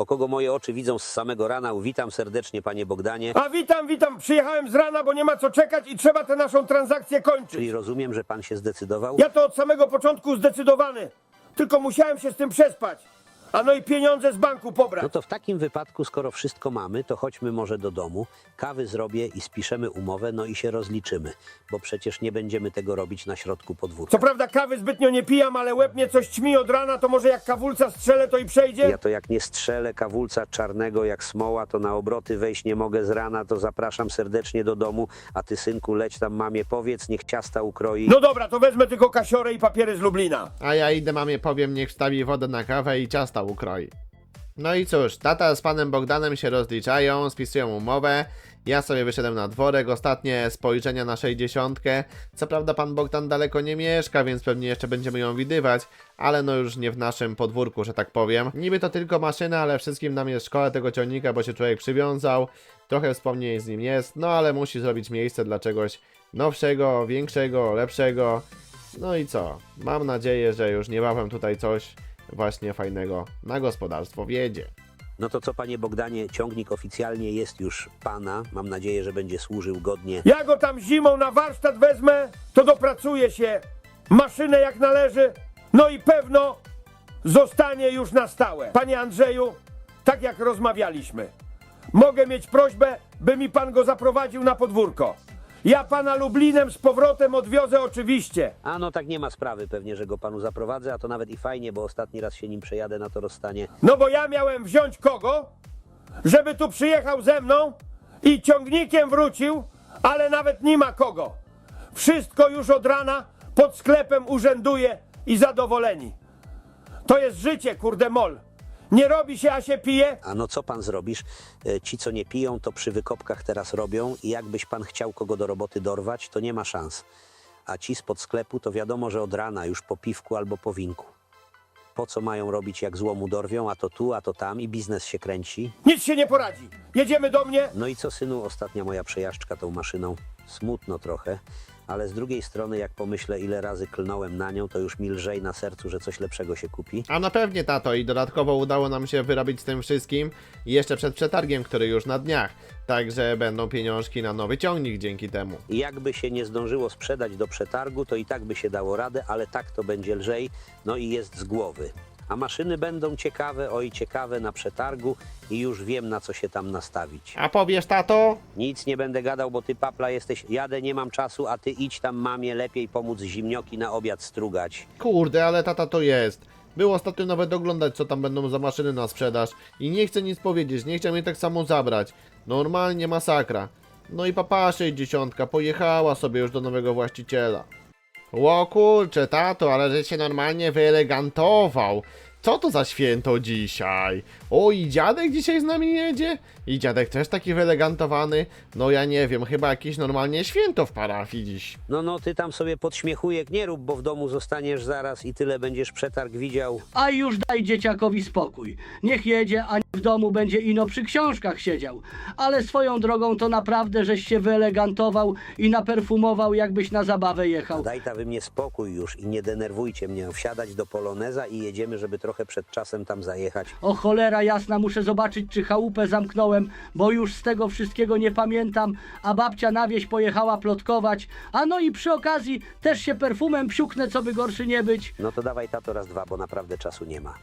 o kogo moje oczy widzą z samego rana. Witam serdecznie, panie Bogdanie. A witam, witam. Przyjechałem z rana, bo nie ma co czekać i trzeba tę naszą transakcję kończyć. Czyli rozumiem, że pan się zdecydował? Ja to od samego początku zdecydowany. Tylko musiałem się z tym przespać. A no i pieniądze z banku pobrać. No to w takim wypadku, skoro wszystko mamy, to chodźmy może do domu, kawy zrobię i spiszemy umowę, no i się rozliczymy, bo przecież nie będziemy tego robić na środku podwórka. Co prawda kawy zbytnio nie pijam, ale łeb mnie coś ćmi od rana, to może jak kawulca strzelę, to i przejdzie? Ja to jak nie strzelę kawulca czarnego jak smoła, to na obroty wejść nie mogę z rana, to zapraszam serdecznie do domu, a ty synku leć tam mamie powiedz, niech ciasta ukroi. No dobra, to wezmę tylko kasiorę i papiery z Lublina. A ja idę mamie powiem, niech wstawi wodę na kawę i ciasta ukroi. No i cóż, tata z panem Bogdanem się rozliczają, spisują umowę. Ja sobie wyszedłem na dworek, ostatnie spojrzenia na 60. Co prawda pan Bogdan daleko nie mieszka, więc pewnie jeszcze będziemy ją widywać, ale no już nie w naszym podwórku, że tak powiem. Niby to tylko maszyna, ale wszystkim nam jest szkoła tego ciągnika, bo się człowiek przywiązał. Trochę wspomnień z nim jest, no ale musi zrobić miejsce dla czegoś nowszego, większego, lepszego. No i co? Mam nadzieję, że już niebawem tutaj coś właśnie fajnego na gospodarstwo wiedzie. No to co panie Bogdanie, ciągnik oficjalnie jest już pana, mam nadzieję, że będzie służył godnie. Ja go tam zimą na warsztat wezmę, to dopracuje się maszynę jak należy, no i pewno zostanie już na stałe. Panie Andrzeju, tak jak rozmawialiśmy, mogę mieć prośbę, by mi pan go zaprowadził na podwórko. Ja pana Lublinem z powrotem odwiozę oczywiście. A no tak nie ma sprawy pewnie, że go panu zaprowadzę, a to nawet i fajnie, bo ostatni raz się nim przejadę na to rozstanie. No bo ja miałem wziąć kogo, żeby tu przyjechał ze mną i ciągnikiem wrócił, ale nawet nie ma kogo. Wszystko już od rana pod sklepem urzęduje i zadowoleni. To jest życie, kurde mol. Nie robi się, a się pije. A no co pan zrobisz? E, Ci, co nie piją, to przy wykopkach teraz robią i jakbyś pan chciał kogo do roboty dorwać, to nie ma szans. A ci spod sklepu to wiadomo, że od rana już po piwku albo po winku. Po co mają robić, jak złomu dorwią, a to tu, a to tam i biznes się kręci? Nic się nie poradzi. Jedziemy do mnie. No i co, synu, ostatnia moja przejażdżka tą maszyną? Smutno trochę, ale z drugiej strony, jak pomyślę, ile razy klnąłem na nią, to już mi lżej na sercu, że coś lepszego się kupi. A no pewnie tato i dodatkowo udało nam się wyrobić z tym wszystkim jeszcze przed przetargiem, który już na dniach. Także będą pieniążki na nowy ciągnik dzięki temu. I jakby się nie zdążyło sprzedać do przetargu, to i tak by się dało radę, ale tak to będzie lżej, no i jest z głowy. A maszyny będą ciekawe, oj ciekawe na przetargu i już wiem na co się tam nastawić. A powiesz tato? Nic nie będę gadał, bo ty papla jesteś, jadę, nie mam czasu, a ty idź tam mamie, lepiej pomóc zimnioki na obiad strugać. Kurde, ale tata to jest. Był ostatnio nawet oglądać, co tam będą za maszyny na sprzedaż i nie chce nic powiedzieć, nie chciał mnie tak samo zabrać. Normalnie masakra. No i papa 60 pojechała sobie już do nowego właściciela. Ło kurcze, tato, ale że się normalnie wyelegantował. Co to za święto dzisiaj? O, i dziadek dzisiaj z nami jedzie? I dziadek też taki wyelegantowany? No ja nie wiem, chyba jakieś normalnie święto w parafii dziś. No, no, ty tam sobie podśmiechujek nie rób, bo w domu zostaniesz zaraz i tyle będziesz przetarg widział. A już daj dzieciakowi spokój. Niech jedzie, a nie w domu będzie ino przy książkach siedział. Ale swoją drogą to naprawdę żeś się wyelegantował i naperfumował, jakbyś na zabawę jechał. Daj ta wy mnie spokój już i nie denerwujcie mnie. Wsiadać do Poloneza i jedziemy, żeby trochę przed czasem tam zajechać. O cholera jasna, muszę zobaczyć, czy chałupę zamknąłem, bo już z tego wszystkiego nie pamiętam, a babcia na wieś pojechała plotkować. A no i przy okazji też się perfumem psiuknę, co by gorszy nie być. No to dawaj tato raz dwa, bo naprawdę czasu nie ma.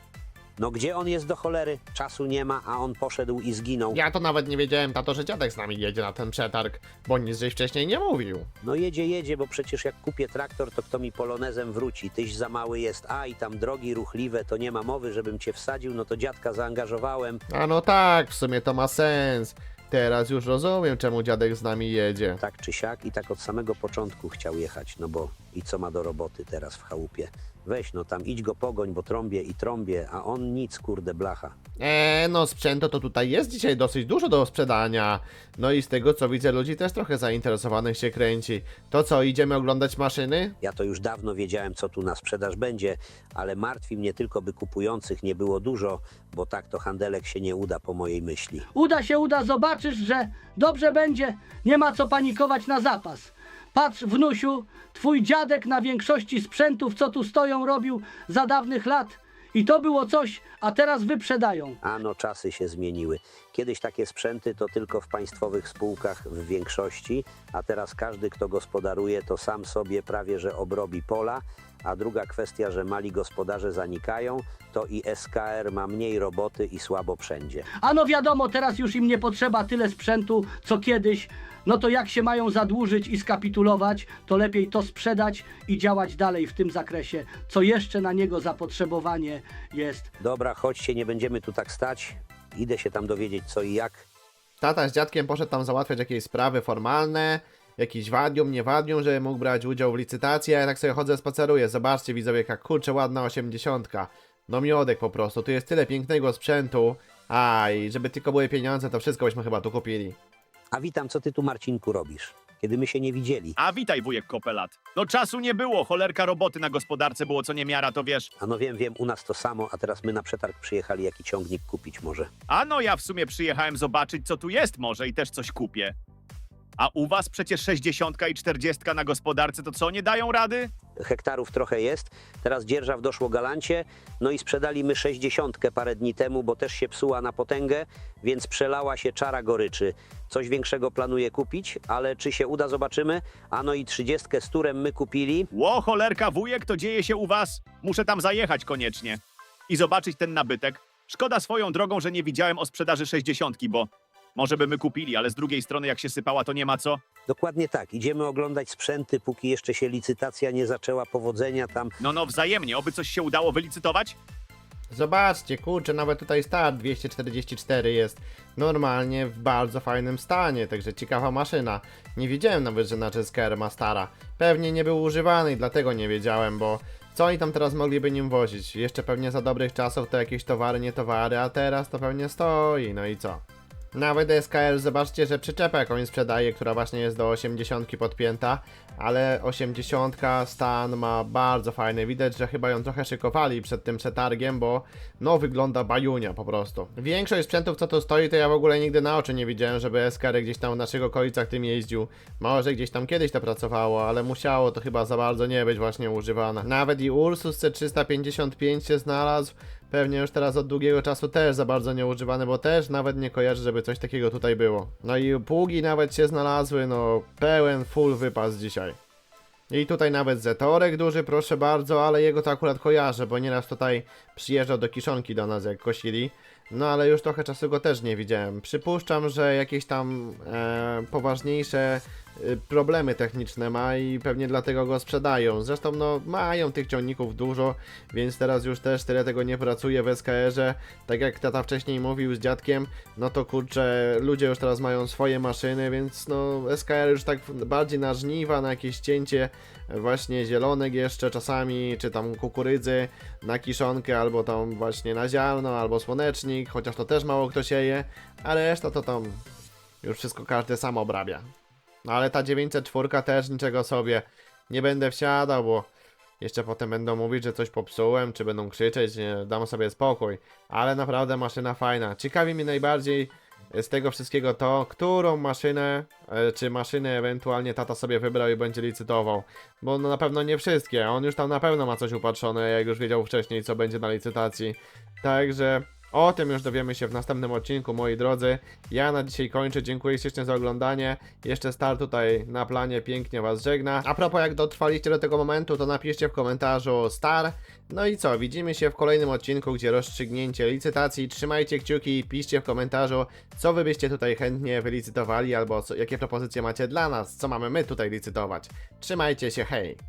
No gdzie on jest do cholery? Czasu nie ma, a on poszedł i zginął. Ja to nawet nie wiedziałem, tato, że dziadek z nami jedzie na ten przetarg, bo nic żeś wcześniej nie mówił. No jedzie, jedzie, bo przecież jak kupię traktor, to kto mi polonezem wróci? Tyś za mały jest, a i tam drogi ruchliwe, to nie ma mowy, żebym cię wsadził, no to dziadka zaangażowałem. A no tak, w sumie to ma sens. Teraz już rozumiem, czemu dziadek z nami jedzie. Tak czy siak i tak od samego początku chciał jechać, no bo i co ma do roboty teraz w chałupie? Weź no tam, idź go pogoń, bo trąbię i trąbię, a on nic, kurde, blacha. Eee, no sprzętu to tutaj jest dzisiaj dosyć dużo do sprzedania. No i z tego co widzę, ludzi też trochę zainteresowanych się kręci. To co, idziemy oglądać maszyny? Ja to już dawno wiedziałem, co tu na sprzedaż będzie, ale martwi mnie tylko, by kupujących nie było dużo, bo tak to handelek się nie uda po mojej myśli. Uda się, uda, zobaczysz, że dobrze będzie. Nie ma co panikować na zapas. Patrz, wnusiu, twój dziadek na większości sprzętów, co tu stoją, robił za dawnych lat I to było coś, a teraz wyprzedają. Ano, czasy się zmieniły. Kiedyś takie sprzęty to tylko w państwowych spółkach w większości, a teraz każdy, kto gospodaruje, to sam sobie prawie że obrobi pola. A druga kwestia, że mali gospodarze zanikają, to i SKR ma mniej roboty i słabo wszędzie. A no wiadomo, teraz już im nie potrzeba tyle sprzętu, co kiedyś. No to jak się mają zadłużyć i skapitulować, to lepiej to sprzedać i działać dalej w tym zakresie, co jeszcze na niego zapotrzebowanie jest. Dobra, chodźcie, nie będziemy tu tak stać. Idę się tam dowiedzieć co i jak. Tata z dziadkiem poszedł tam załatwiać jakieś sprawy formalne, jakiś wadium, nie wadium, żeby mógł brać udział w licytacji, a ja tak sobie chodzę, spaceruję. Zobaczcie widzowie, jak kurczę ładna osiemdziesiątka. No miodek po prostu, tu jest tyle pięknego sprzętu. Aj, żeby tylko były pieniądze, to wszystko byśmy chyba tu kupili. A witam, co ty tu Marcinku robisz? Kiedy my się nie widzieli. A witaj, wujek Kopelat. No czasu nie było, cholerka roboty na gospodarce było co niemiara, to wiesz. A no wiem, wiem, u nas to samo, a teraz my na przetarg przyjechali jaki ciągnik kupić może. A no ja w sumie przyjechałem zobaczyć, co tu jest może i też coś kupię. A u was przecież 60 i 40 na gospodarce, to co, nie dają rady? hektarów trochę jest. Teraz dzierżaw doszło galancie, no i sprzedali my 60 parę dni temu, bo też się psuła na potęgę, więc przelała się czara goryczy. Coś większego planuję kupić, ale czy się uda, zobaczymy. A no i 30 z turem my kupili. Ło, cholerka, wujek, to dzieje się u was? Muszę tam zajechać koniecznie. I zobaczyć ten nabytek. Szkoda swoją drogą, że nie widziałem o sprzedaży 60, bo może by my kupili, ale z drugiej strony jak się sypała, to nie ma co. Dokładnie tak, idziemy oglądać sprzęty, póki jeszcze się licytacja nie zaczęła, powodzenia tam. No no, wzajemnie, oby coś się udało wylicytować? Zobaczcie, kurczę, nawet tutaj start 244 jest normalnie w bardzo fajnym stanie, także ciekawa maszyna. Nie wiedziałem nawet, że na SKR ma stara. Pewnie nie był używany i dlatego nie wiedziałem, bo co oni tam teraz mogliby nim wozić? Jeszcze pewnie za dobrych czasów to jakieś towary, nie towary, a teraz to pewnie stoi, no i co? Nawet SKL, zobaczcie, że przyczepę jakąś sprzedaje, która właśnie jest do 80 podpięta, ale 80 stan ma bardzo fajny. Widać, że chyba ją trochę szykowali przed tym przetargiem, bo no wygląda bajunia po prostu. Większość sprzętów, co tu stoi, to ja w ogóle nigdy na oczy nie widziałem, żeby SKR gdzieś tam w naszych okolicach tym jeździł. Może gdzieś tam kiedyś to pracowało, ale musiało to chyba za bardzo nie być właśnie używane. Nawet i Ursus C355 się znalazł. Pewnie już teraz od długiego czasu też za bardzo nie używane, bo też nawet nie kojarzę, żeby coś takiego tutaj było. No i pługi nawet się znalazły, no pełen full wypas dzisiaj. I tutaj nawet Zetorek duży, proszę bardzo, ale jego to akurat kojarzę, bo nieraz tutaj przyjeżdżał do kiszonki do nas jak kosili. No ale już trochę czasu go też nie widziałem. Przypuszczam, że jakieś tam e, poważniejsze problemy techniczne ma i pewnie dlatego go sprzedają. Zresztą no mają tych ciągników dużo, więc teraz już też tyle tego nie pracuje w SKR-ze. Tak jak tata wcześniej mówił z dziadkiem, no to kurczę, ludzie już teraz mają swoje maszyny, więc no SKR już tak bardziej na żniwa, na jakieś cięcie właśnie zielonek jeszcze czasami, czy tam kukurydzy na kiszonkę, albo tam właśnie na ziarno, albo słonecznik, chociaż to też mało kto sieje, a reszta to tam już wszystko każdy sam obrabia. No ale ta 904 też niczego sobie nie będę wsiadał, bo jeszcze potem będą mówić, że coś popsułem, czy będą krzyczeć, nie, dam sobie spokój. Ale naprawdę maszyna fajna. Ciekawi mnie najbardziej z tego wszystkiego to, którą maszynę, e, czy maszyny ewentualnie tata sobie wybrał i będzie licytował. Bo no na pewno nie wszystkie, on już tam na pewno ma coś upatrzone, jak już wiedział wcześniej, co będzie na licytacji. Także o tym już dowiemy się w następnym odcinku, moi drodzy. Ja na dzisiaj kończę, dziękuję ślicznie za oglądanie. Jeszcze Star tutaj na planie pięknie Was żegna. A propos, jak dotrwaliście do tego momentu, to napiszcie w komentarzu Star. No i co, widzimy się w kolejnym odcinku, gdzie rozstrzygnięcie licytacji. Trzymajcie kciuki i piszcie w komentarzu, co Wy byście tutaj chętnie wylicytowali, albo co, jakie propozycje macie dla nas, co mamy my tutaj licytować. Trzymajcie się, hej!